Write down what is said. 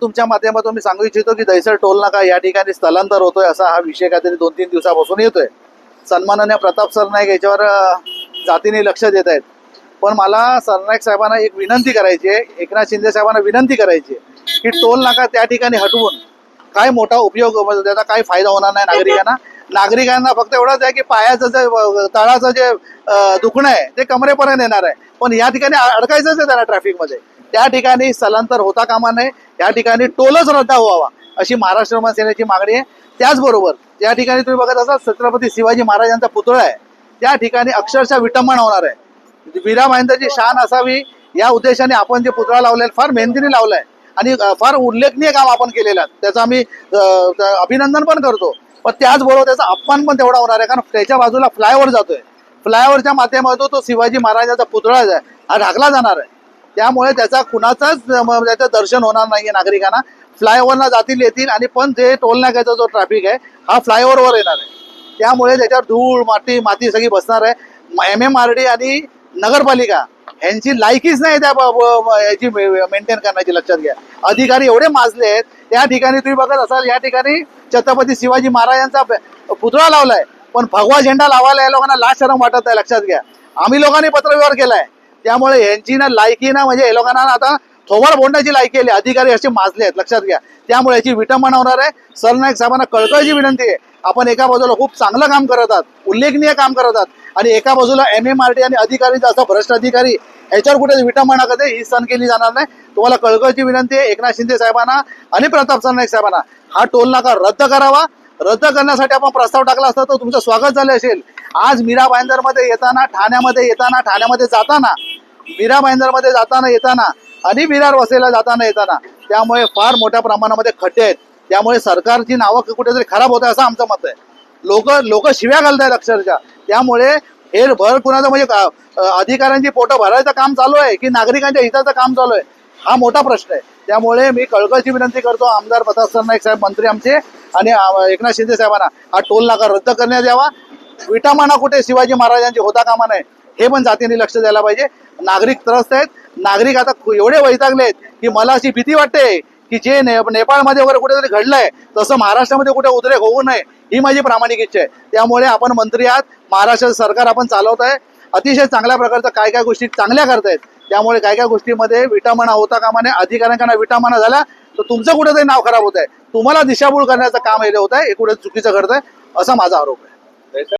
तुमच्या माध्यमातून मी सांगू इच्छितो की दैसर टोल नाका या ठिकाणी स्थलांतर होतोय असा हा विषय काहीतरी दोन तीन दिवसापासून येतोय. सन्माननीय प्रताप सरनाईक याच्यावर जातीने लक्ष देत आहेत. पण मला सरनाईक साहेबांना एक विनंती करायची आहे एकनाथ शिंदे साहेबांना विनंती करायची आहे की टोल नाका त्या ठिकाणी हटवून काय मोठा उपयोग त्याचा काय फायदा होणार नाही नागरिकांना. नागरिकांना फक्त एवढंच आहे की पायाचं जे तळाचं जे दुखणं आहे ते कमरेपर्यंत येणार आहे. पण या ठिकाणी अडकायचंच आहे त्याला ट्रॅफिकमध्ये त्या ठिकाणी स्थलांतर होता कामा नये या ठिकाणी टोलच रद्द व्हावा अशी महाराष्ट्र विमान सेनेची मागणी आहे. त्याचबरोबर या ठिकाणी तुम्ही बघत असाल छत्रपती शिवाजी महाराजांचा पुतळा आहे. त्या ठिकाणी अक्षरशः विटंबन होणार आहे. म्हणजे वीरा महेंद्रची शान असावी या उद्देशाने आपण जे पुतळा लावलाय फार मेहनतीने लावलाय. आणि फार उल्लेखनीय काम आपण केलेलं आहे. त्याचं आम्ही अभिनंदन पण करतो. पण त्याचबरोबर त्याचा अपमान पण तेवढा होणार आहे. कारण त्याच्या बाजूला फ्लायओव्हर जातोय. फ्लायओव्हरच्या माध्यमातून तो शिवाजी महाराजांचा पुतळा आहे, हा ढाकला जाणार आहे. त्यामुळे त्याचा कुणाचाच त्याचं दर्शन होणार नाहीये नागरिकांना. फ्लायओव्हरला जातील येतील आणि पण जे टोल नाक्याचा जो ट्रॅफिक आहे हा फ्लायओव्हरवर येणार आहे. त्यामुळे त्याच्यावर धूळ माती माती सगळी बसणार आहे. एम एम आर डी आणि नगरपालिका यांची लायकीच नाही त्या याची मेंटेन करण्याची लक्षात घ्या. अधिकारी एवढे माजले आहेत त्या ठिकाणी तुम्ही बघत असाल या ठिकाणी छत्रपती शिवाजी महाराजांचा पुतळा लावलाय. पण भगवा झेंडा लावायला या लोकांना लाज शरम वाटत आहे लक्षात घ्या. आम्ही लोकांनी पत्रव्यवहार केलाय. त्यामुळे यांची ना लायकी ना म्हणजे या लोकांना आता थोबाड बोलण्याची लायकी आली अधिकारी असे माजले आहेत लक्षात घ्या. त्यामुळे याची विटंबना होणार आहे. सरनाईक साहेबांना कळकळची विनंती आहे. आपण एका बाजूला खूप चांगलं काम करत आहात उल्लेखनीय काम करत आहात आणि एका बाजूला एम एम आर टी आणि अधिकारी असं भ्रष्ट अधिकारी याच्यावर कुठे विटंबना करते ही सण केली जाणार नाही. तुम्हाला कळकळची विनंती आहे एकनाथ शिंदे साहेबांना आणि प्रताप सरनाईक साहेबांना हा टोल नाका रद्द करावा. रद्द करण्यासाठी आपण प्रस्ताव टाकला असता तर तुमचं स्वागत झालं असेल. आज मीरा मध्ये येताना ठाण्यामध्ये येताना ठाण्यामध्ये जाताना मीरा मध्ये जाताना येताना आणि विरार वसईला जाताना येताना त्यामुळे फार मोठ्या प्रमाणामध्ये खड्डे आहेत. त्यामुळे सरकारची नावं कुठेतरी खराब होत आहे असं आमचं मत आहे. लोक लोक शिव्या घालतायत अक्षरशः. त्यामुळे हे भर कुणाचं म्हणजे अधिकाऱ्यांची पोटं भरायचं काम चालू आहे की नागरिकांच्या हिताचं काम चालू आहे? हा मोठा प्रश्न आहे. त्यामुळे मी कळकळची विनंती करतो आमदार प्रताप सरनाईक साहेब मंत्री आमचे आणि एकनाथ शिंदे साहेबांना हा टोल नाका रद्द करण्यात यावा. विटामाना कुठे? शिवाजी महाराजांची होता कामा नये. हे पण जातीने लक्ष द्यायला पाहिजे. नागरिक त्रस्त आहेत. नागरिक आता एवढे वैतागले आहेत की मला अशी भीती वाटते की जे ने नेपाळमध्ये वगैरे कुठेतरी घडलंय तसं महाराष्ट्रामध्ये कुठे उद्रेक होऊ नये ही माझी प्रामाणिक इच्छा आहे. त्यामुळे आपण मंत्री आहात. महाराष्ट्र सरकार आपण चालवत आहे. अतिशय चांगल्या प्रकारचं काय काय गोष्टी चांगल्या करतायत. त्यामुळे काय काय गोष्टीमध्ये विटामणा होता कामाने अधिकाऱ्यांकडे विटामणा झाला तर तुमचं कुठेतरी नाव खराब होत आहे तुम्हाला दिशाभूल करण्याचं काम हे होत आहे हे कुठे चुकीचं करत आहे असा माझा आरोप आहे.